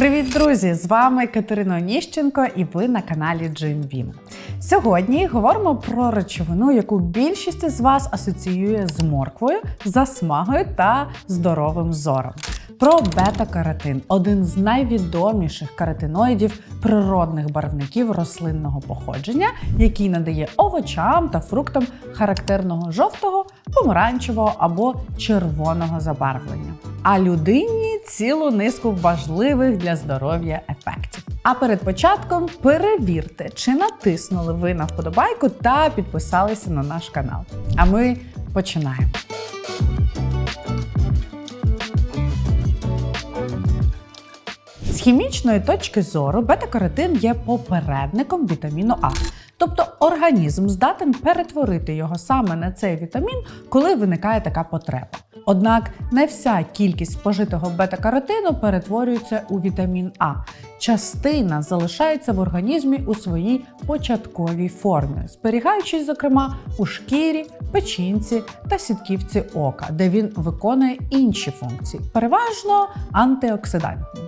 Привіт, друзі! З вами Катерина Оніщенко і ви на каналі Джим Бім. Сьогодні говоримо про речовину, яку більшість із вас асоціює з морквою, засмагою та здоровим зором. Про бета-каротин один з найвідоміших каротиноїдів природних барвників рослинного походження, який надає овочам та фруктам характерного жовтого, помаранчевого або червоного забарвлення. А людині цілу низку важливих для здоров'я ефектів. А перед початком перевірте, чи натиснули ви на вподобайку та підписалися на наш канал. А ми починаємо. З хімічної точки зору бета-каротин є попередником вітаміну А. Тобто організм здатен перетворити його саме на цей вітамін, коли виникає така потреба. Однак не вся кількість спожитого бета-каротину перетворюється у вітамін А. Частина залишається в організмі у своїй початковій формі, зберігаючись, зокрема, у шкірі, печінці та сітківці ока, де він виконує інші функції, переважно антиоксидантні.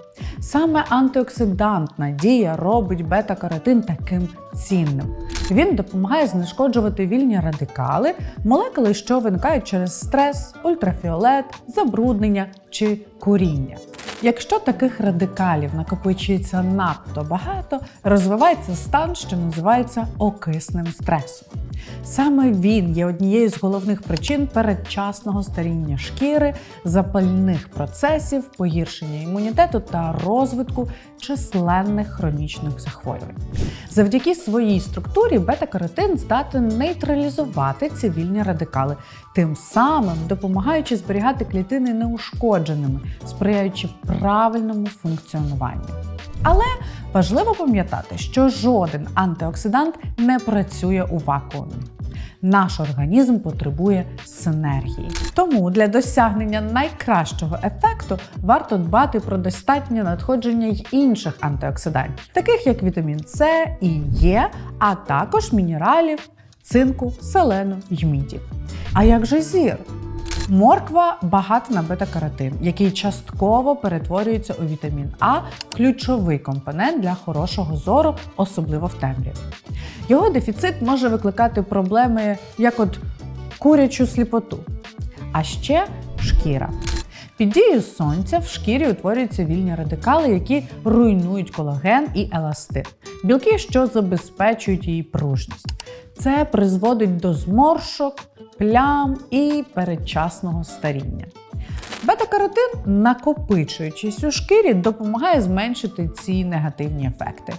Саме антиоксидантна дія робить бета-каротин таким цінним. Він допомагає знешкоджувати вільні радикали, молекули, що виникають через стрес, ультрафіолет, забруднення чи куріння. Якщо таких радикалів накопичується надто багато, розвивається стан, що називається окисним стресом. Саме він є однією з головних причин передчасного старіння шкіри, запальних процесів, погіршення імунітету та розвитку численних хронічних захворювань. Завдяки своїй структурі бета-каротин здатен нейтралізувати цивільні радикали, тим самим допомагаючи зберігати клітини неушкодженими, сприяючи правильному функціонуванню. Але важливо пам'ятати, що жоден антиоксидант не працює у вакуумі. Наш організм потребує синергії. Тому для досягнення найкращого ефекту варто дбати про достатнє надходження й інших антиоксидантів, таких як вітамін С і Е, а також мінералів, цинку, селену й міді. А як же зір? Морква багата на бета-каротин, який частково перетворюється у вітамін А, ключовий компонент для хорошого зору, особливо в темряві. Його дефіцит може викликати проблеми, як от курячу сліпоту. А ще шкіра. Під дією сонця в шкірі утворюються вільні радикали, які руйнують колаген і еластин, білки, що забезпечують її пружність. Це призводить до зморшок, плям і передчасного старіння. Бета-каротин, накопичуючись у шкірі, допомагає зменшити ці негативні ефекти.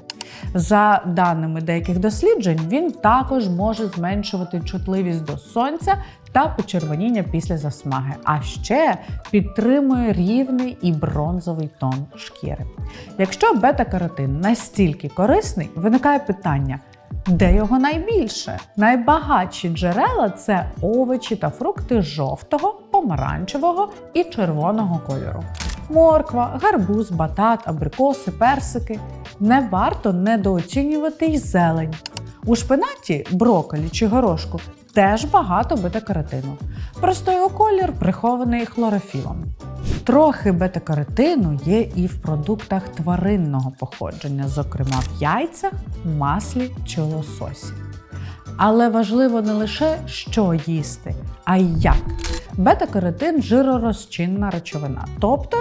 За даними деяких досліджень, він також може зменшувати чутливість до сонця та почервоніння після засмаги, а ще підтримує рівний і бронзовий тон шкіри. Якщо бета-каротин настільки корисний, виникає питання. Де його найбільше? Найбагатші джерела це овочі та фрукти жовтого, помаранчевого і червоного кольору. Морква, гарбуз, батат, абрикоси, персики. Не варто недооцінювати й зелень. У шпинаті, броколі чи горошку теж багато бета-каротину. Просто його колір прихований хлорофілом. Трохи бета-каротину є і в продуктах тваринного походження, зокрема в яйцях, маслі чи лососі. Але важливо не лише що їсти, а й як. Бета-каротин жиророзчинна речовина. Тобто,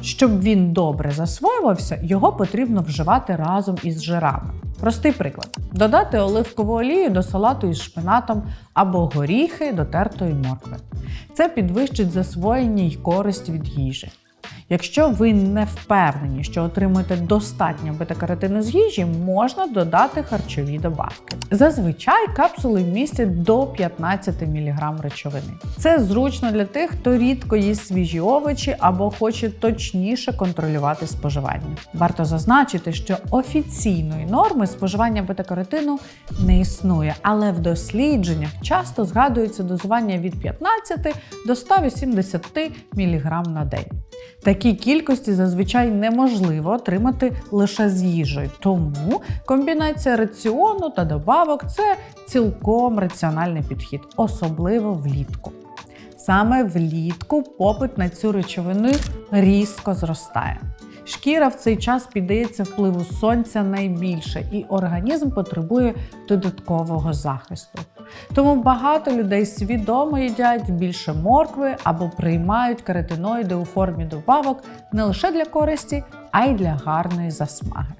щоб він добре засвоювався, його потрібно вживати разом із жирами. Простий приклад: додати оливкову олію до салату із шпинатом або горіхи до тертої моркви. Це підвищить засвоєння й користь від їжі. Якщо ви не впевнені, що отримуєте достатньо бета-каротину з їжі, можна додати харчові добавки. Зазвичай капсули містять до 15 мг речовини. Це зручно для тих, хто рідко їсть свіжі овочі або хоче точніше контролювати споживання. Варто зазначити, що офіційної норми споживання бета-каротину не існує, але в дослідженнях часто згадується дозування від 15 до 180 мг на день. Такі кількості зазвичай неможливо отримати лише з їжею, тому комбінація раціону та добавок це цілком раціональний підхід, особливо влітку. Саме влітку попит на цю речовину різко зростає. шкіра в цей час піддається впливу сонця найбільше, і організм потребує додаткового захисту. Тому багато людей свідомо їдять більше моркви або приймають каротиноїди у формі добавок не лише для користі, а й для гарної засмаги.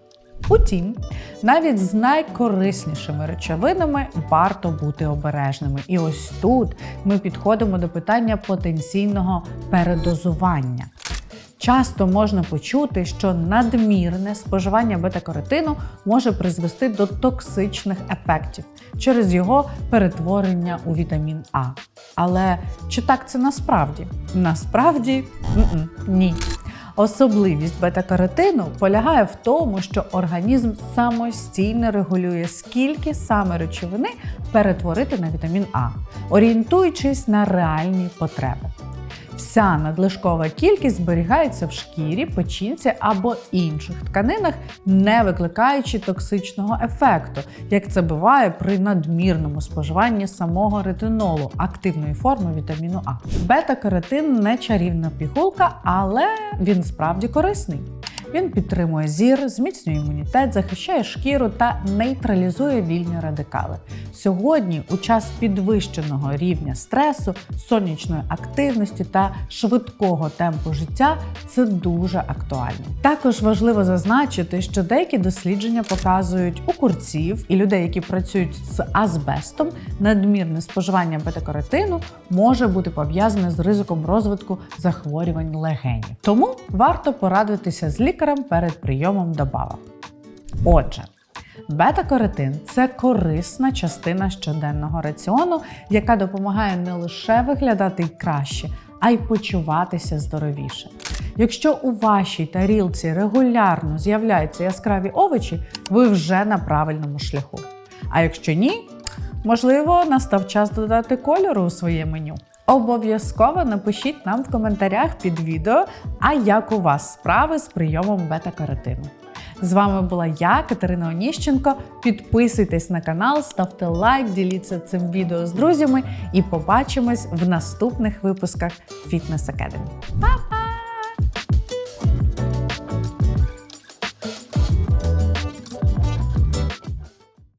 Утім, навіть з найкориснішими речовинами варто бути обережними. І ось тут ми підходимо до питання потенційного передозування. Часто можна почути, що надмірне споживання бета-каротину може призвести до токсичних ефектів через його перетворення у вітамін А. Але чи так це насправді? Насправді ні. Особливість бета-каротину полягає в тому, що організм самостійно регулює, скільки саме речовини перетворити на вітамін А, орієнтуючись на реальні потреби. Вся надлишкова кількість зберігається в шкірі, печінці або інших тканинах, не викликаючи токсичного ефекту, як це буває при надмірному споживанні самого ретинолу, активної форми вітаміну А. Бета-каротин не чарівна пігулка, але він справді корисний. Він підтримує зір, зміцнює імунітет, захищає шкіру та нейтралізує вільні радикали. Сьогодні, у час підвищеного рівня стресу, сонячної активності та швидкого темпу життя, це дуже актуально. Також важливо зазначити, що деякі дослідження показують у курців і людей, які працюють з азбестом, надмірне споживання бета-каротину може бути пов'язане з ризиком розвитку захворювань легенів. Тому варто порадитися з лікарем перед прийомом добавок. Отже, бета-каротин це корисна частина щоденного раціону, яка допомагає не лише виглядати краще, а й почуватися здоровіше. Якщо у вашій тарілці регулярно з'являються яскраві овочі, ви вже на правильному шляху. А якщо ні, можливо, настав час додати кольору у своє меню. Обов'язково напишіть нам в коментарях під відео, а як у вас справи з прийомом бета-каротину. З вами була я, Катерина Оніщенко. Підписуйтесь на канал, ставте лайк, діліться цим відео з друзями і побачимось в наступних випусках Fitness Academy. Па-па!